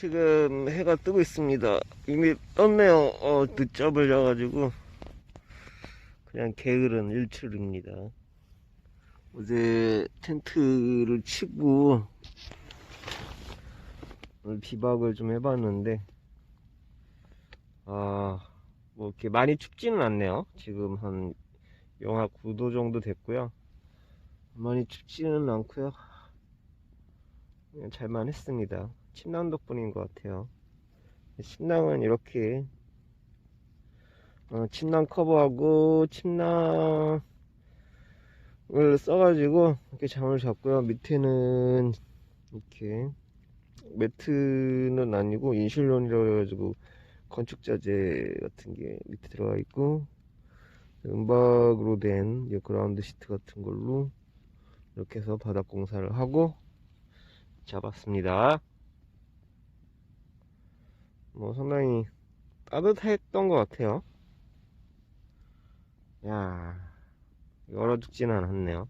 지금 해가 뜨고 있습니다. 이미 떴네요. 어, 늦잠을 자가지고. 그냥 게으른 일출입니다. 어제 텐트를 치고 오늘 비박을 좀 해봤는데 아, 뭐 이렇게 많이 춥지는 않네요. 지금 한 영하 9도 정도 됐고요. 많이 춥지는 않고요. 그냥 잘만 했습니다. 침낭 덕분인 것 같아요. 침낭은 이렇게 어, 침낭 커버하고 침낭을 써가지고 이렇게 잠을 잤고요. 밑에는 이렇게 매트는 아니고 인슐론이라고 해가지고 건축자재 같은 게 밑에 들어가 있고 은박으로 된이 그라운드 시트 같은 걸로 이렇게 해서 바닥 공사를 하고 잡았습니다. 뭐 상당히 따뜻했던 것 같아요. 야, 얼어 죽지는 않았네요.